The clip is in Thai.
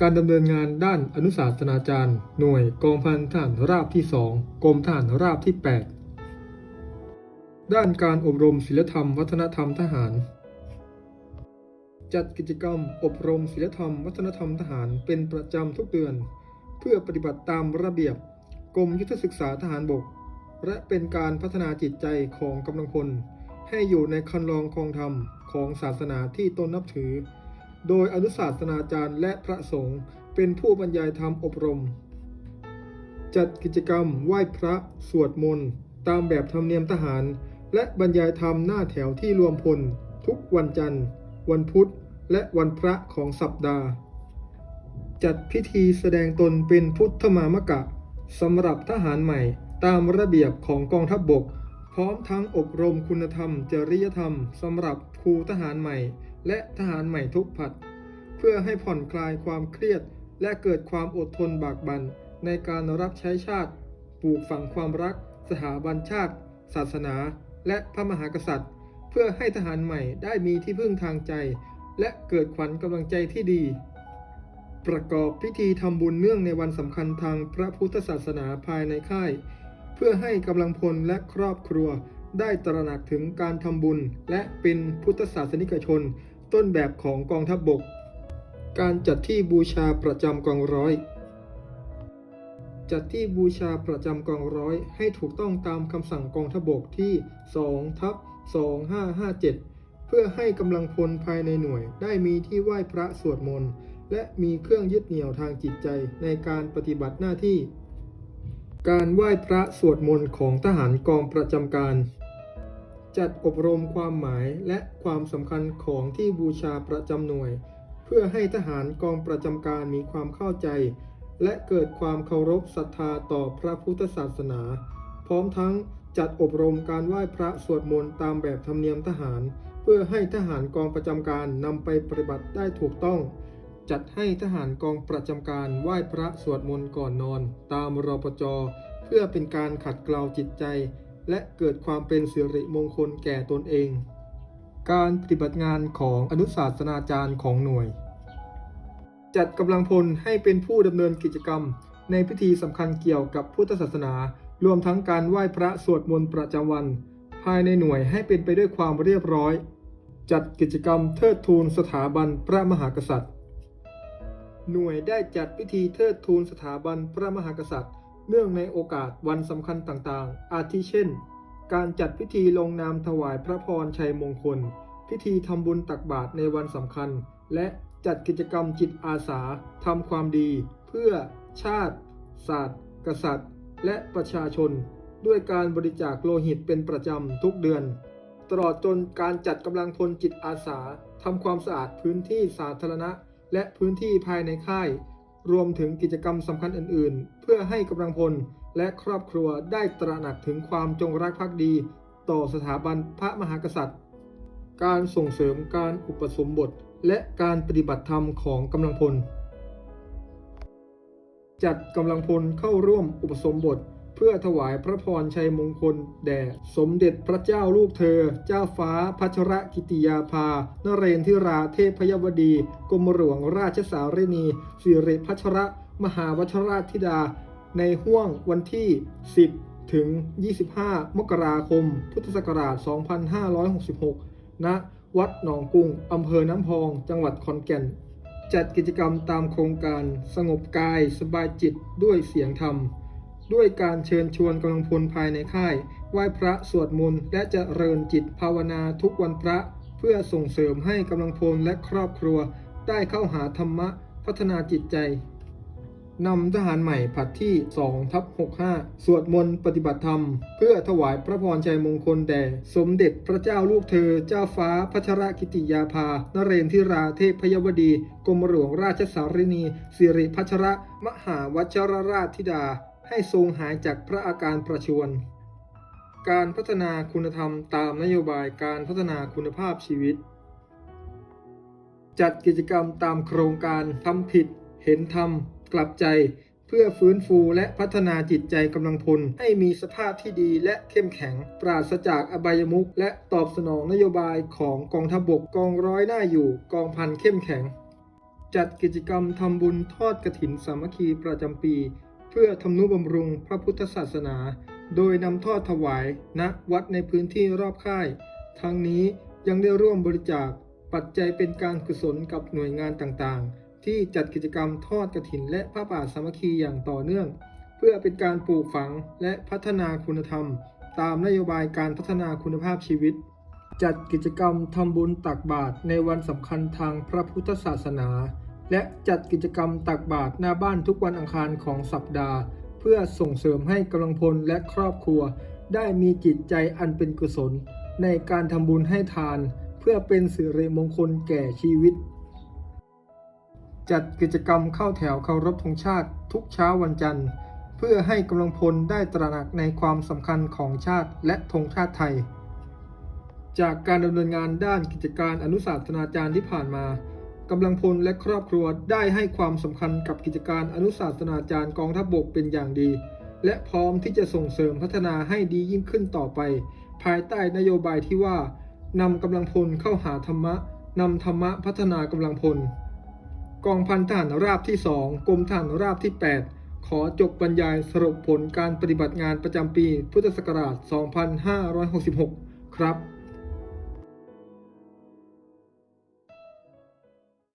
การดำเนินงานด้านอนุศาสนาจารย์ หน่วยกองพันทหารราบที่ 2กรมทหารราบที่ 8 ด้านการอบรมศิลธรรม วัฒนธรรมทหาร จัดกิจกรรมอบรมศิลธรรม วัฒนธรรมทหารเป็นประจำทุกเดือน เพื่อปฏิบัติตามระเบียบกรมยุทธศึกษาทหารบก และเป็นการพัฒนาจิตใจของกำลังพลให้อยู่ในคันลองคองธรรมของศาสนาที่ตนนับถือ โดยอนุศาสนาจารย์และพระสงฆ์เป็นผู้บรรยายธรรมอบรม จัดกิจกรรมไหว้พระสวดมนต์ ตามแบบธรรมเนียมทหาร และบรรยายธรรมหน้าแถวที่รวมพล ทุกวันจันทร์ วันพุธ และวันพระของสัปดาห์ จัดพิธีแสดงตนเป็นพุทธมามกะสำหรับทหารใหม่ตามระเบียบของกองทัพบบก พร้อมทั้งอบรมคุณธรรม จริยธรรมสำหรับครูทหารใหม่ และทหารใหม่ทุกผัด เพื่อให้ผ่อนคลายความเครียด และเกิดความอดทนบากบัน่นในการรับใช้ชาติ ปลูกฝังความรัก สถาบันชาติ ศาสนา และพระมหากษัตริย์ เพื่อให้ทหารใหม่ได้มีที่พึ่งทางใจ และเกิดขวัญกำลังใจที่ดี ประกอบพิธีทำบุญเนื่องในวันสำคัญทางพระพุทธศาสนาภายในค่าย เพื่อให้กำลังพลและครอบครัวได้ตระหนักถึงการทำบุญและเป็นพุทธศาสนิกชน ต้นแบบของกองทัพบบก การจัดที่บูชาประจำกองร้อย จัดที่บูชาประจำกองร้อยให้ถูกต้องตามคำสั่งกองทัพบกที่2ทับ2557 เพื่อให้กำลังพลภายในหน่วย ได้มีที่ไหว้พระสวดมนต์และมีเครื่องยึดเหนี่ยวทางจิตใจในการปฏิบัติหน้าที่ การไหว้พระสวดมนต์ของทหารกองประจำการ จัดอบรมความหมายและความสำคัญของที่บูชาประจำหน่วย เพื่อให้ทหารกองประจำการมีความเข้าใจ และเกิดความเคารพศรัทธาต่อพระพุทธศาสนา พร้อมทั้งจัดอบรมการไหว้พระสวดมนต์ตามแบบธรรมเนียมทหาร เพื่อให้ทหารกองประจำการนำไปปฏิบัติได้ถูกต้อง จัดให้ทหารกองประจำการไหว้พระสวดมนต์ก่อนนอน ตามรปจเพื่อเป็นการขัดเกลาจิตใจ และเกิดความเป็นสิริมงคลแก่ตนเอง การปฏิบัติงานของอนุศาสนาจารย์ของหน่วย จัดกำลังพลให้เป็นผู้ดำเนินกิจกรรม ในพิธีสำคัญเกี่ยวกับพุทธศาสนา รวมทั้งการไหว้พระสวดมนต์ประจำวัน ภายในหน่วยให้เป็นไปด้วยความเรียบร้อย จัดกิจกรรมเทิดทูนสถาบันพระมหากษัตริย์ หน่วยได้จัดพิธีเทิดทูนสถาบันพระมหากษัตริย์ เนื่องในโอกาสวันสำคัญต่างๆ อาทิเช่น การจัดพิธีลงนามถวายพระพรชัยมงคล พิธีทำบุญตักบาตรในวันสำคัญ และจัดกิจกรรมจิตอาสาทำความดี เพื่อชาติ ศาสตร์ กษัตริย์ และประชาชน ด้วยการบริจาคโลหิตเป็นประจำทุกเดือน ตลอดจนการจัดกำลังพลจิตอาสาทำความสะอาดพื้นที่สาธารณะ และพื้นที่ภายในค่าย รวมถึงกิจกรรมสำคัญอื่นๆ เพื่อให้กำลังพลและครอบครัวได้ตระหนักถึงความจงรักภักดี ต่อสถาบันพระมหากษัตริย์ การส่งเสริมการอุปสมบท และการปฏิบัติธรรมของกำลังพล จัดกำลังพลเข้าร่วมอุปสมบท เพื่อถวายพระพรชัยมงคลแด่สมเด็จพระเจ้าลูกเธอ เจ้าฟ้าพัชรกิติยาภา นเรนทิราเทพยวดี กรมหลวงราชสารินี สิริพัชรมหาวชราธิดา ในห้วงวันที่ 10 ถึง 25 มกราคม พุทธศักราช 2566 ณ วัดหนองกุ้งอำเภอน้ำพอง จังหวัดขอนแก่น จัดกิจกรรมตามโครงการสงบกายสบายจิตด้วยเสียงธรรม ด้วยการเชิญชวนกำลังพลภายในค่าย ไหว้พระสวดมนต์และจะเริญจิตภาวนาทุกวันพระ เพื่อส่งเสริมให้กำลังพลและครอบครัว ได้เข้าหาธรรมะพัฒนาจิตใจนำทหารใหม่ผัดที่2ทับ65 สวดมนต์ปฏิบัติธรรม เพื่อถวายพระพรชัยมงคลแด่ สมเด็จพระเจ้าลูกเธอ เจ้าฟ้าพัชรกิติยาภา นเรนทิราเทพยวดี กรมหลวงราชสารินี สิริพัชรมหาวชรราชธิดา ให้ทรงหายจากพระอาการประชวร การพัฒนาคุณธรรมตามนโยบายการพัฒนาคุณภาพชีวิต จัดกิจกรรมตามโครงการทำผิด เห็นธรรม กลับใจ เพื่อฟื้นฟูและพัฒนาจิตใจกำลังพล ให้มีสภาพที่ดีและเข้มแข็ง ปราศจากอบายมุขและตอบสนองนโยบายของกองทัพบบกกองร้อยหน้าอยู่กองพันเข้มแข็งจัดกิจกรรมทำบุญทอดกฐินสามัคคีประจำปี พื่อทำนุบำรุงพระพุทธศาสนา โดยนำทอดถวายณวัดในพื้นที่รอบค่าย ทั้งนี้ยังได้ร่วมบริจาคปัจจัยเป็นการกุศลกับหน่วยงานต่างๆ ที่จัดกิจกรรมทอดกฐินและผ้าป่าสามัคคีอย่างต่อเนื่อง เพื่อเป็นการปลูกฝังและพัฒนาคุณธรรม ตามนโยบายการพัฒนาคุณภาพชีวิต จัดกิจกรรมทำบุญตักบาตรในวันสำคัญทางพระพุทธศาสนา และจัดกิจกรรมตักบาตรหน้าบ้านทุกวันอังคารของสัปดาห์ เพื่อส่งเสริมให้กำลังพลและครอบครัว ได้มีจิตใจอันเป็นกุศล ในการทำบุญให้ทาน เพื่อเป็นสิริมงคลแก่ชีวิต จัดกิจกรรมเข้าแถวเคารพธงชาติ ทุกเช้าวันจันทร์ เพื่อให้กำลังพลได้ตระหนักในความสำคัญของชาติและธงชาติไทย จากการดำเนินงานด้านกิจการอนุสาสนาจารย์ที่ผ่านมา กำลังพลและครอบครัวได้ให้ความสำคัญกับกิจการอนุสาสนาจารย์กองทัพบบกเป็นอย่างดี และพร้อมที่จะส่งเสริมพัฒนาให้ดียิ่งขึ้นต่อไป ภายใต้นโยบายที่ว่านำกำลังพลเข้าหาธรรมะนำธรรมะพัฒนากำลังพล กองพันทหารราบที่ 2 กรมทหารราบที่ 8 ขอจบบรรยายสรุปผลการปฏิบัติงานประจำปี พุทธศักราช 2566 ครับ